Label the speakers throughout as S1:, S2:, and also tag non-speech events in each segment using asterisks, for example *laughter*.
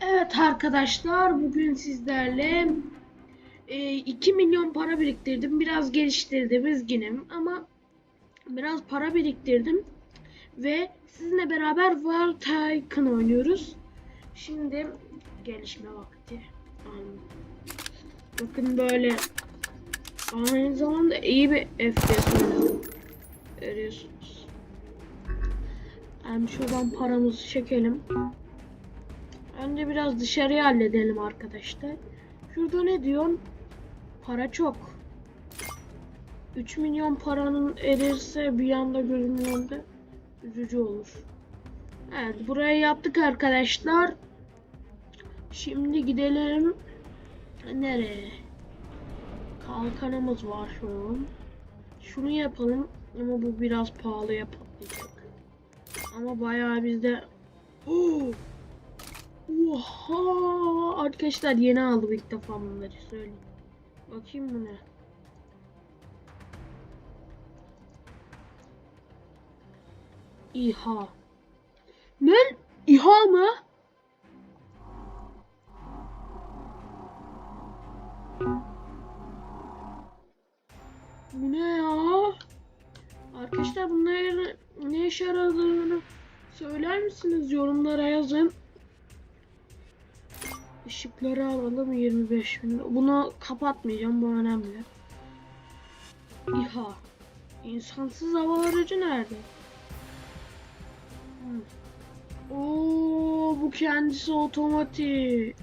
S1: Evet arkadaşlar bugün sizlerle e, 2 milyon para biriktirdim. Biraz geliştirdim üzgünüm ama biraz para biriktirdim. Ve sizinle beraber War Tycoon oynuyoruz. Şimdi gelişme vakti. Bakın böyle aynı zamanda iyi bir FPS oyunu görüyorsunuz. Hem şuradan paramızı çekelim. Önce biraz dışarıya halledelim arkadaşlar. Şurada ne diyorsun? Para çok. 3 milyon paranın erirse bir anda gözümün önünde üzücü olur. Evet burayı yaptık arkadaşlar. Şimdi gidelim. Nereye? Kalkanımız var şu an. Şunu yapalım ama bu biraz pahalıya patlayacak. Ama bayağı bizde... *gasps* Oo! Oha! Arkadaşlar yeni aldım ilk defa bunları söyleyeyim. Bakayım bu ne? İHA. Ne? İHA mı? Bu ne ya? Arkadaşlar bunların ne işe yaradığını söyler misiniz? Yorumlara yazın. Işıkları alalım 25 bin. Bunu kapatmayacağım bu önemli. İHA. İnsansız hava aracı nerede? Hmm. Oo, bu kendisi otomatik.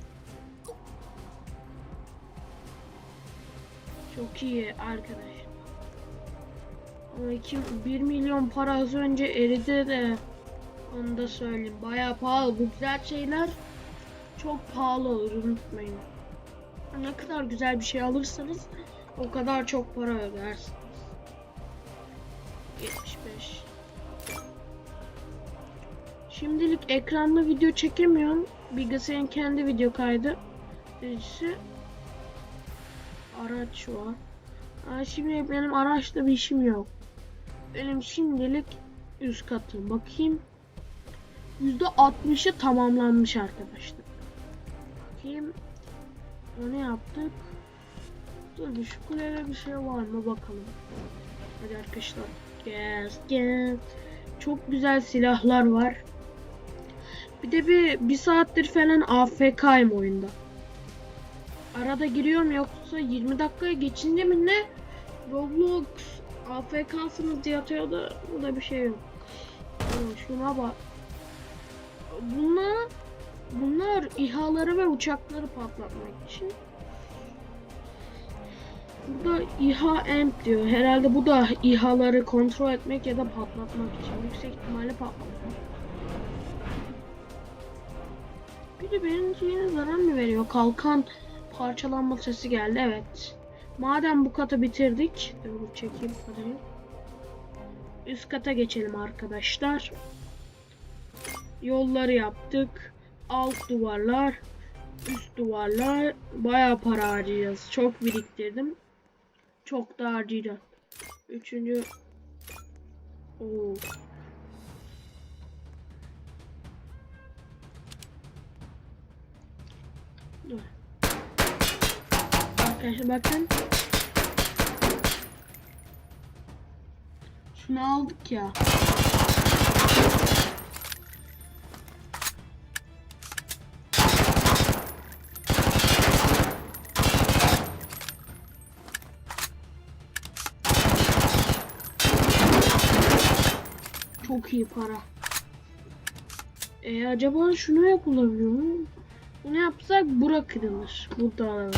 S1: Çok iyi arkadaş. Ama 2, 1 milyon para az önce eridi de onu da söyleyeyim. Bayağı pahalı. Bu güzel şeyler çok pahalı olur unutmayın. Ne kadar güzel bir şey alırsanız o kadar çok para ödersiniz. 75 Şimdilik ekranda video çekemiyorum. Bilgisayarın kendi video kaydı. Birincisi araç var. Aa, şimdi benim araçla bir işim yok. Benim şimdilik üst katım. Bakayım. %60'ı tamamlanmış arkadaşlar. Bakayım. Onu yaptık. Dur şu kulede bir şey var mı bakalım. Hadi arkadaşlar. Gel gel. Çok güzel silahlar var. Bir de bir, bir saattir falan AFK'yım oyunda. Arada giriyorum yoksa 20 dakikaya geçince mi ne? Roblox AFK'sınız diye atıyor da bu da bir şey yok. Şuna bak. Bunlar bunlar İHA'ları ve uçakları patlatmak için. Burada İHA EMP diyor. Herhalde bu da İHA'ları kontrol etmek ya da patlatmak için. Yüksek ihtimalle patlatmak. Bir de benim şeyine zarar mı veriyor? Kalkan parçalanma sesi geldi. Evet. Madem bu katı bitirdik. Dur çekeyim kadarıyla. Üst kata geçelim arkadaşlar. Yolları yaptık. Alt duvarlar. Üst duvarlar. Bayağı para harcayacağız. Çok biriktirdim. Çok da harcayacağım. Üçüncü. Oo. Dur. Arkadaşlar bakın. Şunu aldık ya. İyi para. E acaba şunu yapılabiliyor mu? Bunu yapsak bura kırılır. Burada alalım.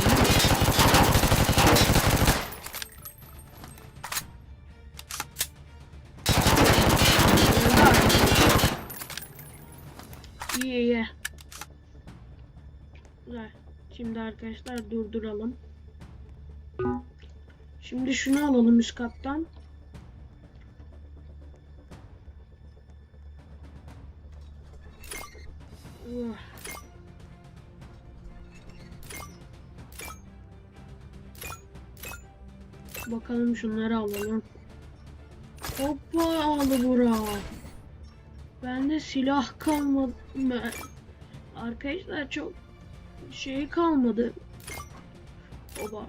S1: İyi iyi. Güzel. Şimdi arkadaşlar durduralım. Şimdi şunu alalım üst kattan. Bakalım şunları alalım. Hoppa aldı bura. Bende silah kalmadı. Arkadaşlar çok şey kalmadı. Oba.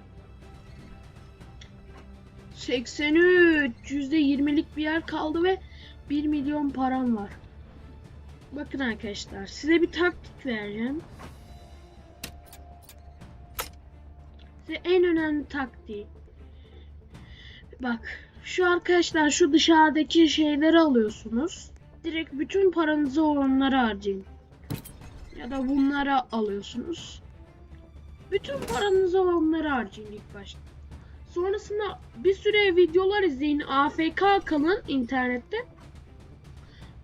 S1: 83 %20'lik bir yer kaldı ve 1 milyon param var. Bakın arkadaşlar size bir taktik vereceğim. Size en önemli taktiği. Bak şu arkadaşlar şu dışarıdaki şeyleri alıyorsunuz. Direkt bütün paranızı onlara harcayın. Ya da bunlara alıyorsunuz. Bütün paranızı onlara harcayın ilk başta. Sonrasında bir süre videolar izleyin. AFK kalın internette.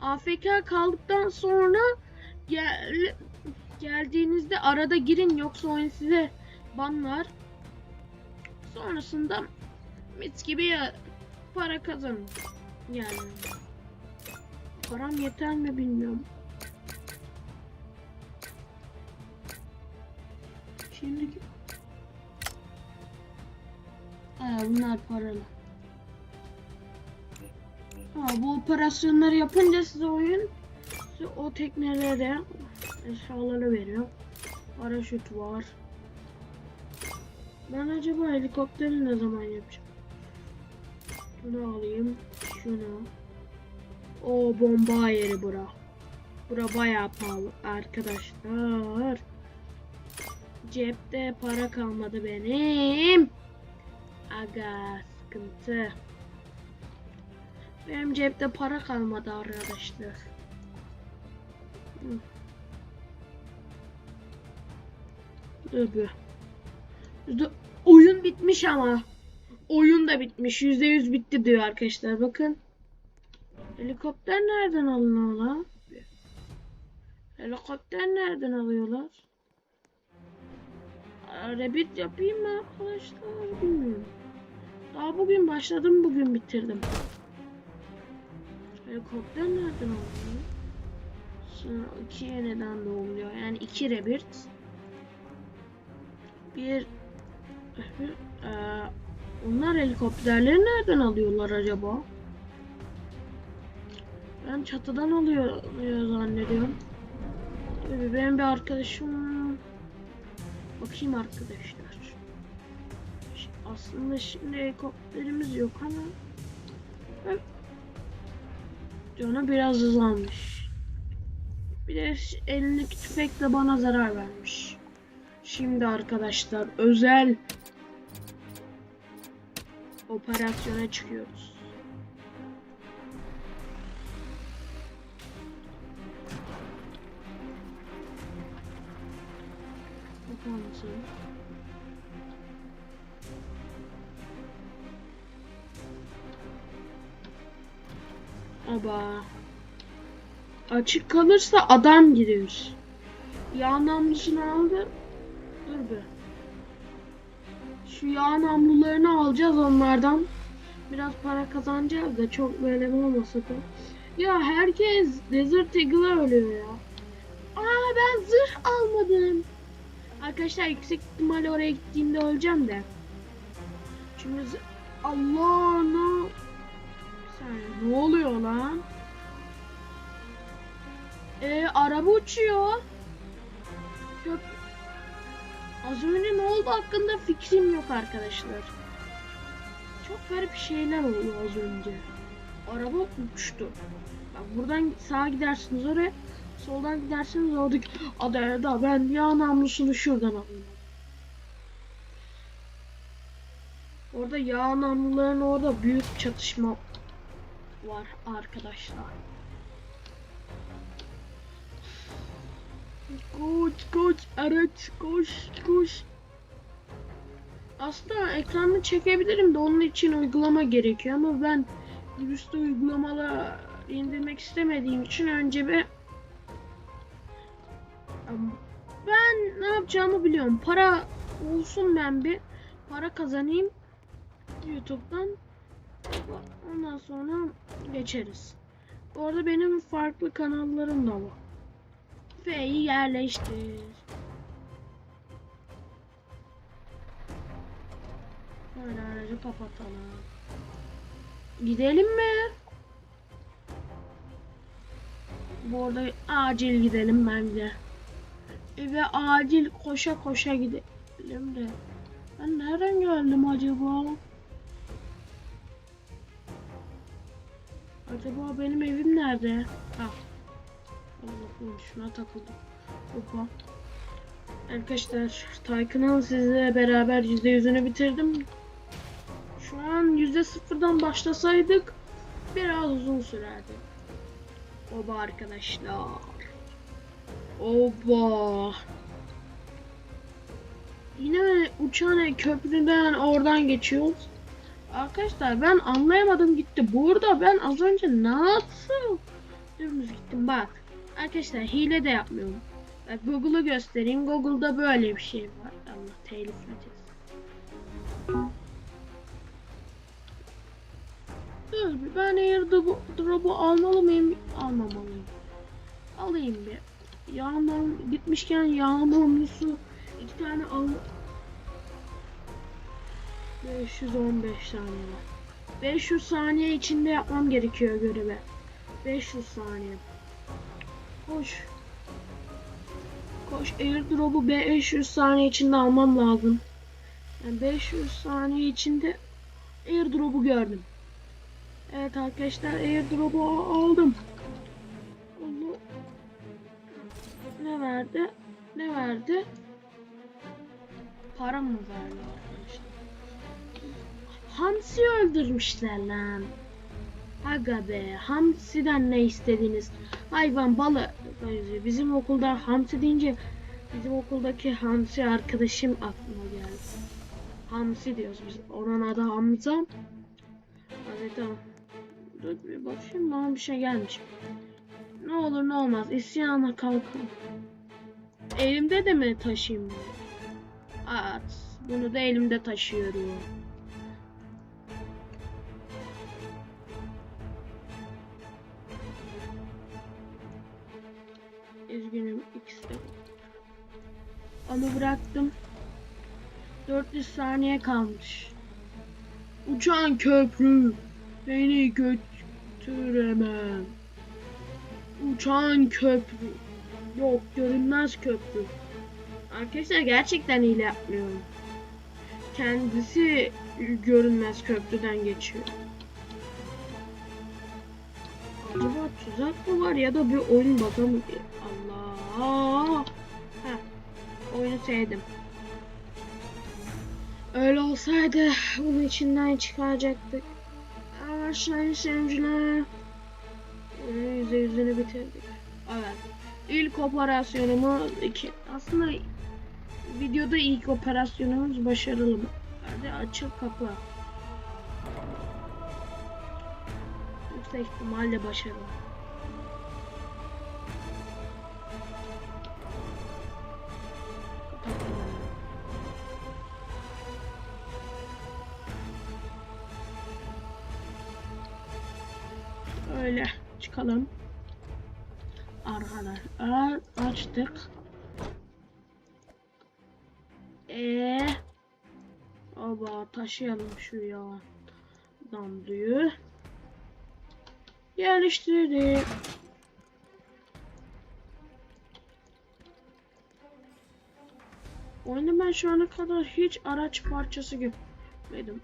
S1: AFK kaldıktan sonra gel, geldiğinizde arada girin yoksa oyun size banlar. Sonrasında mis gibi ya para kazanın. Yani param yeter mi bilmiyorum. Şimdi Ha, bunlar paralı. Ha, bu operasyonları yapınca size oyun size o teknelere eşyaları veriyor. Paraşüt var. Ben acaba helikopteri ne zaman yapacağım? Şunu alayım. Şunu. O bomba yeri bura. Bura bayağı pahalı arkadaşlar. Cepte para kalmadı benim. Aga sıkıntı. Benim cepte para kalmadı arkadaşlar. Dur- Oyun bitmiş ama. Oyun da bitmiş. Yüzde yüz bitti diyor arkadaşlar. Bakın. Helikopter nereden alınıyor lan? Helikopter nereden alıyorlar? Aa, Rabbit yapayım mı arkadaşlar? Bilmiyorum. Daha bugün başladım, bugün bitirdim. Helikopter nereden alınıyor? Sonra iki yeniden doğuluyor. Yani iki Rabbit. Bir *laughs* ee, onlar helikopterleri nereden alıyorlar acaba? Ben çatıdan alıyor, zannediyorum. Tabii benim bir arkadaşım bakayım arkadaşlar. Aslında şimdi helikopterimiz yok ama Bak, canı biraz hızlanmış. Bir de elindeki tüfekle bana zarar vermiş. Şimdi arkadaşlar özel operasyona çıkıyoruz. Aba. Açık kalırsa adam giriyor. Yağ namlusunu aldı. Dur be. Şu yağ namlularını alacağız onlardan. Biraz para kazanacağız da çok böyle olmasa da. Ya herkes Desert Eagle'a ölüyor ya. Aa ben zırh almadım. Arkadaşlar yüksek ihtimalle oraya gittiğimde öleceğim de. Çünkü Allah ne ne oluyor lan? Ee, araba uçuyor. Köp Az önce ne oldu hakkında fikrim yok arkadaşlar. Çok garip şeyler oluyor az önce. Araba uçtu. Bak buradan sağa gidersiniz oraya. Soldan gidersiniz oradaki adaya da ben yağ namlusunu şuradan alayım. Orada yağ namluların orada büyük çatışma var arkadaşlar. Koş koş araç koş koş. Aslında ekranını çekebilirim de onun için uygulama gerekiyor ama ben virüste uygulamalar indirmek istemediğim için önce bir ben ne yapacağımı biliyorum. Para olsun ben bir para kazanayım YouTube'dan. Ondan sonra geçeriz. Orada benim farklı kanallarım da var. F'yi yerleştir. Böyle aracı kapatalım. Gidelim mi? Bu arada acil gidelim bence. eve acil koşa koşa gidelim de. Ben nereden geldim acaba? Acaba benim evim nerede? Ha. Allah'ım şuna takıldım. Hoppa. Arkadaşlar Tycoon'un sizle beraber %100'ünü bitirdim. Şu an %0'dan başlasaydık biraz uzun sürerdi. Oba arkadaşlar. Oba. Yine uçan köprüden oradan geçiyoruz. Arkadaşlar ben anlayamadım gitti. Burada ben az önce nasıl dümdüz gittim bak. Arkadaşlar hile de yapmıyorum. Bak Google'ı göstereyim. Google'da böyle bir şey var. Allah telif edeceğiz. Dur bir ben airdrop'u almalı mıyım? Almamalıyım. Alayım bir. Yağmur gitmişken yağmurlu iki tane al. 515 saniye var. 500 saniye içinde yapmam gerekiyor görevi. 500 saniye. Koş. Koş airdrop'u 500 saniye içinde almam lazım. Yani 500 saniye içinde airdrop'u gördüm. Evet arkadaşlar airdrop'u aldım. Onu ne verdi? Ne verdi? Para mı verdi? Hamsi öldürmüşler lan. Aga be, Hamsi'den ne istediniz? Hayvan balı. Bizim okulda Hamsi deyince bizim okuldaki Hamsi arkadaşım aklıma geldi. Hamsi diyoruz biz. Onun adı Hamza. Hadi tamam. Dur bir bakayım bana bir şey gelmiş. Ne olur ne olmaz isyana kalkalım. Elimde de mi taşıyayım? At. Bunu da elimde taşıyorum. Bıraktım. 400 saniye kalmış. Uçan köprü beni götüremem. Uçan köprü. Yok görünmez köprü. Arkadaşlar gerçekten hile yapmıyorum. Kendisi görünmez köprüden geçiyor. Acaba tuzak mı var ya da bir oyun mı? Allah. Oyunu. Öyle olsaydı bunun içinden çıkaracaktık. Arkadaşlar seyirciler. Oyunun yüzde yüzünü bitirdik. Evet. İlk operasyonumuz iki. Aslında videoda ilk operasyonumuz başarılı mı? Hadi açıl kapı. Yüksek ihtimalle başarılı. Çıkalım. Arkadaşlar açtık. Ee, Oba taşıyalım şu ya. Damlıyı. Yerleştirdik. Oyunda ben şu ana kadar hiç araç parçası görmedim.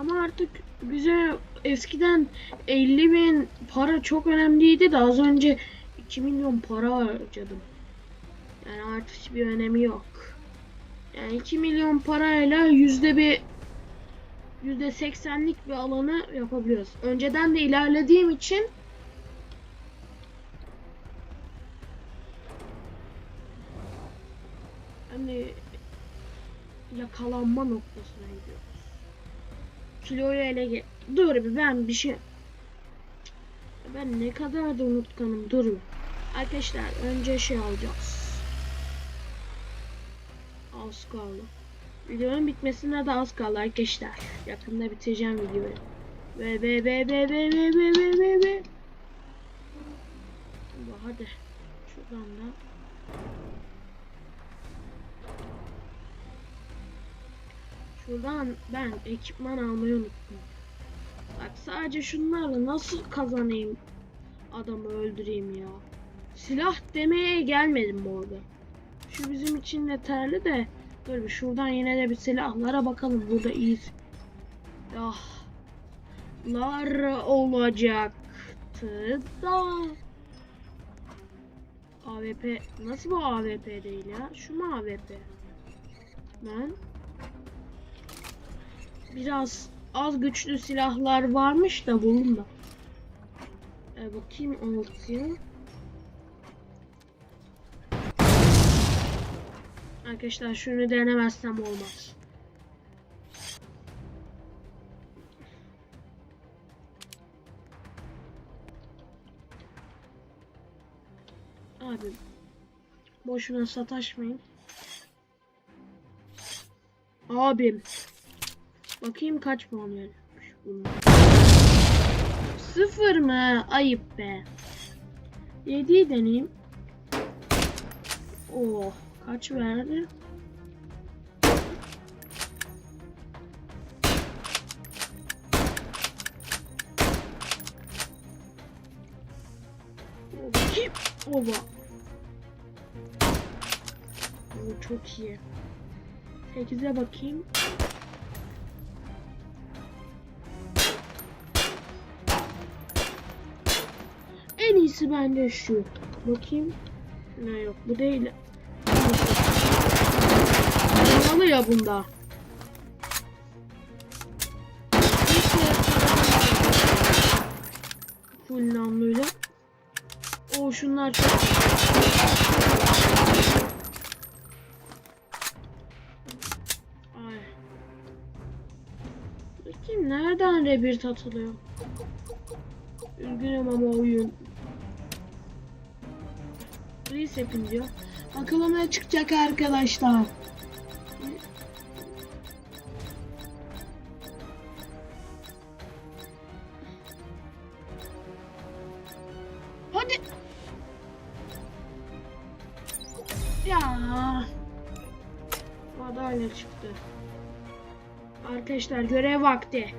S1: Ama artık bize eskiden 50 bin para çok önemliydi de az önce 2 milyon para harcadım. Yani artık hiçbir önemi yok. Yani 2 milyon parayla yüzde bir yüzde seksenlik bir alanı yapabiliyoruz. Önceden de ilerlediğim için hani yakalanma noktasına gidiyoruz. Kiloyu ele ge- Dur bir ben bir şey ben ne kadar da unutkanım dur. Arkadaşlar önce şey alacağız. Az kaldı. Videonun bitmesine de az kaldı arkadaşlar. Yakında bitireceğim videoyu. Ve ve ve ve ve ve ve ve ve ve. Hadi. Şuradan da. Şuradan ben ekipman almayı unuttum. Bak sadece şunlarla nasıl kazanayım adamı öldüreyim ya. Silah demeye gelmedim bu arada. Şu bizim için yeterli de dur bir şuradan yine de bir silahlara bakalım. Burada iyi silahlar olacaktı da AWP nasıl bu AWP değil ya? Şu mu AWP? Ben biraz az güçlü silahlar varmış da buldum da. E, bakayım altıya. Arkadaşlar şunu denemezsem olmaz. Abi boşuna sataşmayın. Abim. Bakayım kaç puan vermiş bunlar. Sıfır mı? Ayıp be. 7'yi deneyeyim. Oh. Kaç verdi? Oba. Oo, çok iyi. 8'e bakayım. İyisi bende şu. Bakayım. Ne yok bu değil. Olmalı ya bunda. Full namluyla. O şunlar çok Ay. Bakayım nereden rebirth atılıyor? Üzgünüm ama oyun. Reset'im diyor. Bakalım ne çıkacak arkadaşlar. Hadi. Ya. Madalya çıktı. Arkadaşlar görev vakti.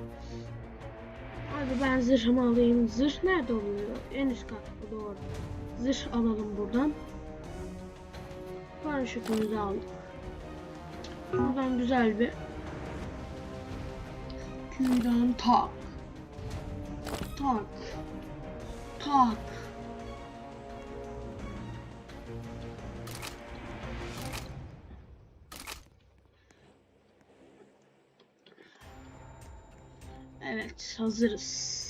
S1: Hadi ben zırhımı alayım. Zırh nerede oluyor? En üst katta doğru. Zırh alalım buradan. Paraşütümüzü aldık. Buradan güzel bir Kürdan tak. Tak. Tak. Evet, hazırız.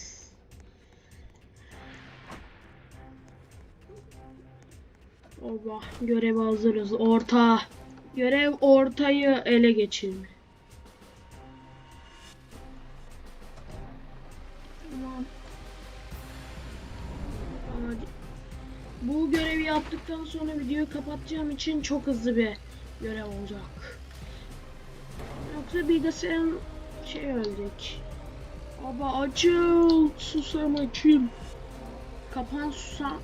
S1: Oba, görev hazırız. Orta. Görev ortayı ele geçirme. Tamam. Bu görevi yaptıktan sonra videoyu kapatacağım için çok hızlı bir görev olacak. Yoksa bilgisayarım şey ölecek. Baba açıl. Susam açıl. Kapan susam.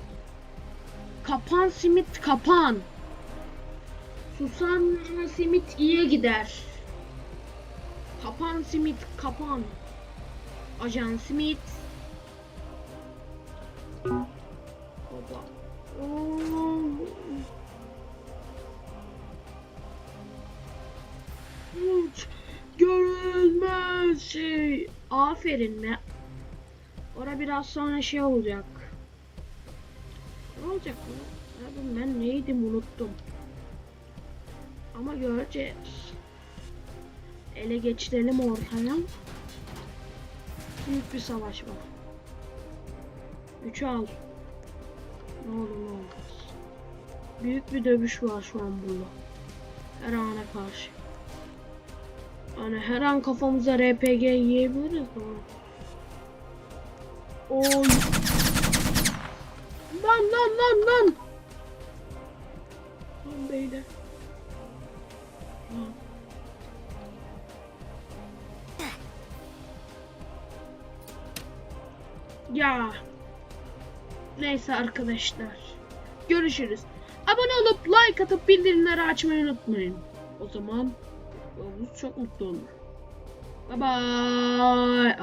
S1: Kapan simit kapan. Susam simit iyi gider. Kapan simit kapan. Ajan simit. Baba. Oo. Hiç görülmez şey. Aferin be. Ora biraz sonra şey olacak. Ne olacak bu? Abi ben neydim unuttum. Ama göreceğiz. Ele geçirelim ortaya. Büyük bir savaş var. Üçü al. Ne olur ne olmaz. Büyük bir dövüş var şu an burada. Her ana karşı. Hani her an kafamıza RPG yiyebiliriz ama. Oy. Lan lan lan lan. Lan beyler. Lan. Ya. Neyse arkadaşlar. Görüşürüz. Abone olup like atıp bildirimleri açmayı unutmayın. O zaman çok mutlu olur. Bye bye.